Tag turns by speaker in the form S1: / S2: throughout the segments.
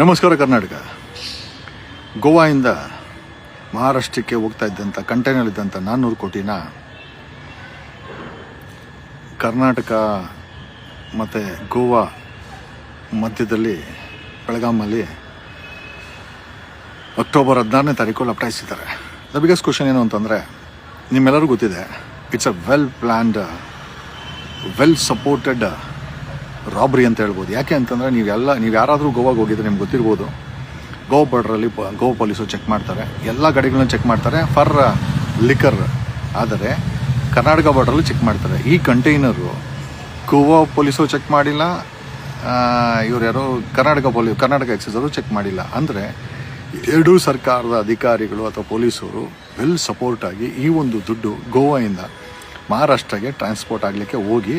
S1: ನಮಸ್ಕಾರ ಕರ್ನಾಟಕ. ಗೋವಾದಿಂದ ಮಹಾರಾಷ್ಟ್ರಕ್ಕೆ ಹೋಗ್ತಾ ಇದ್ದಂಥ ಕಂಟೈನರ್ ಇದ್ದಂಥ ನಾನ್ನೂರು ಕೋಟಿನ ಕರ್ನಾಟಕ ಮತ್ತು ಗೋವಾ ಮಧ್ಯದಲ್ಲಿ ಬೆಳಗಾಮಲ್ಲಿ ಅಕ್ಟೋಬರ್ ಹದಿನಾರನೇ ತಾರೀಕು ಲಪಟಾಯಿಸಿದ್ದಾರೆ. ದ ಬಿಗ್ಗೆಸ್ಟ್ ಕ್ವಶನ್ ಏನು ಅಂತಂದರೆ, ನಿಮ್ಮೆಲ್ಲರಿಗೂ ಗೊತ್ತಿದೆ it's a well planned well supported robbery ಅಂತ ಹೇಳ್ಬೋದು. ಯಾಕೆ ಅಂತಂದರೆ ನೀವೆಲ್ಲ ನೀವು ಯಾರಾದರೂ ಗೋವಾಗೆ ಹೋಗಿದ್ರೆ ನಿಮ್ಗೆ ಗೊತ್ತಿರ್ಬೋದು. ಗೋವಾ ಬಾರ್ಡ್ರಲ್ಲಿ ಗೋವಾ ಪೊಲೀಸರು ಚೆಕ್ ಮಾಡ್ತಾರೆ. ಎಲ್ಲ ಗಾಡಿಗಳನ್ನ ಚೆಕ್ ಮಾಡ್ತಾರೆ. ಫರ್ ಲಿಕರ್ ಆದರೆ ಕರ್ನಾಟಕ ಬಾರ್ಡ್ರಲ್ಲಿ ಚೆಕ್ ಮಾಡ್ತಾರೆ. ಈ ಕಂಟೈನರು ಗೋವಾ ಪೊಲೀಸರು ಚೆಕ್ ಮಾಡಿಲ್ಲ ಇವ್ರು ಯಾರು ಕರ್ನಾಟಕ ಪೊಲೀಸ್ ಕರ್ನಾಟಕ ಎಕ್ಸೈಸರು ಚೆಕ್ ಮಾಡಿಲ್ಲ. ಅಂದರೆ ಎರಡೂ ಸರ್ಕಾರದ ಅಧಿಕಾರಿಗಳು ಅಥವಾ ಪೊಲೀಸರು ವೆಲ್ ಸಪೋರ್ಟ್ ಆಗಿ ಈ ಒಂದು ದುಡ್ಡು ಗೋವಾಯಿಂದ ಮಹಾರಾಷ್ಟ್ರಗೆ ಟ್ರಾನ್ಸ್ಪೋರ್ಟ್ ಆಗಲಿಕ್ಕೆ ಹೋಗಿ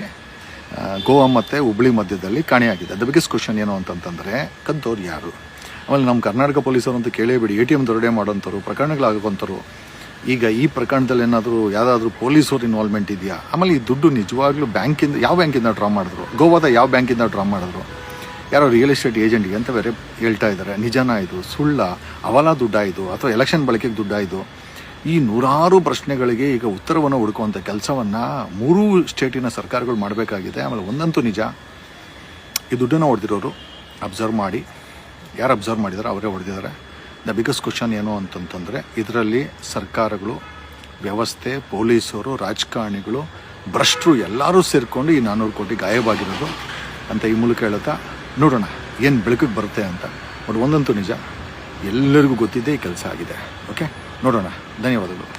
S1: ಗೋವಾ ಮತ್ತು ಹುಬ್ಳಿ ಮಧ್ಯದಲ್ಲಿ ಕಾಣೆಯಾಗಿದೆ. ದ ಬಿಗ್ಗೆಸ್ಟ್ ಕ್ವಶನ್ ಏನು ಅಂತಂತಂದರೆ ಕದ್ದವ್ರು ಯಾರು? ಆಮೇಲೆ ನಮ್ಮ ಕರ್ನಾಟಕ ಪೊಲೀಸರು ಅಂತ ಕೇಳೇಬಿಡಿ, ಎ ಟಿ ಎಂ ದೊರಡೆ ಮಾಡೋಂಥವ್ರು ಪ್ರಕರಣಗಳಾಗೋಂಥವ್ರು ಈಗ ಈ ಪ್ರಕರಣದಲ್ಲಿ ಏನಾದರೂ ಯಾವುದಾದ್ರೂ ಪೊಲೀಸರು ಇನ್ವಾಲ್ವ್ಮೆಂಟ್ ಇದೆಯಾ? ಆಮೇಲೆ ಈ ದುಡ್ಡು ನಿಜವಾಗ್ಲೂ ಬ್ಯಾಂಕಿಂದ, ಯಾವ ಬ್ಯಾಂಕಿಂದ ಡ್ರಾ ಮಾಡಿದ್ರು? ಗೋವಾದ ಯಾವ ಬ್ಯಾಂಕಿಂದ ಡ್ರಾ ಮಾಡಿದ್ರು? ಯಾರೋ ರಿಯಲ್ ಎಸ್ಟೇಟ್ ಏಜೆಂಟ್ಗೆ ಅಂತ ಬೇರೆ ಹೇಳ್ತಾ ಇದ್ದಾರೆ. ನಿಜನಾ ಇದು? ಸುಳ್ಳ? ಅವಲ ದುಡ್ಡಾಯಿತು ಅಥವಾ ಎಲೆಕ್ಷನ್ ಬಳಕೆಗೆ ದುಡ್ಡ ಇದು? ಈ ನೂರಾರು ಪ್ರಶ್ನೆಗಳಿಗೆ ಈಗ ಉತ್ತರವನ್ನು ಹುಡುಕುವಂಥ ಕೆಲಸವನ್ನು ಮೂರೂ ಸ್ಟೇಟಿನ ಸರ್ಕಾರಗಳು ಮಾಡಬೇಕಾಗಿದೆ. ಆಮೇಲೆ ಒಂದಂತೂ ನಿಜ. ಈ ದುಡ್ಡನ್ನು ಹೊಡೆದಿರೋರು ಅಬ್ಸರ್ವ್ ಮಾಡಿ. ಯಾರು ಅಬ್ಸರ್ವ್ ಮಾಡಿದಾರೋ ಅವರೇ ಹೊಡೆದಿದ್ದಾರೆ. ದ ಬಿಗ್ಗೆಸ್ಟ್ ಕ್ವಶನ್ ಏನು ಅಂತಂತಂದರೆ, ಇದರಲ್ಲಿ ಸರ್ಕಾರಗಳು, ವ್ಯವಸ್ಥೆ, ಪೊಲೀಸರು, ರಾಜಕಾರಣಿಗಳು, ಭ್ರಷ್ಟರು ಎಲ್ಲರೂ ಸೇರಿಕೊಂಡು ಈ ನಾನ್ನೂರು ಕೋಟಿ ಗಾಯವಾಗಿರೋದು ಅಂತ ಈ ಮೂಲಕ ಹೇಳುತ್ತಾ, ನೋಡೋಣ ಏನು ಬೆಳಕಿಗೆ ಬರುತ್ತೆ ಅಂತ. ಬಟ್ ಒಂದಂತೂ ನಿಜ. ಎಲ್ಲರಿಗೂ ಗೊತ್ತಿದೆ ಈ ಕೆಲಸ ಆಗಿದೆ. ನೋಡೋಣ. ಧನ್ಯವಾದಗಳು.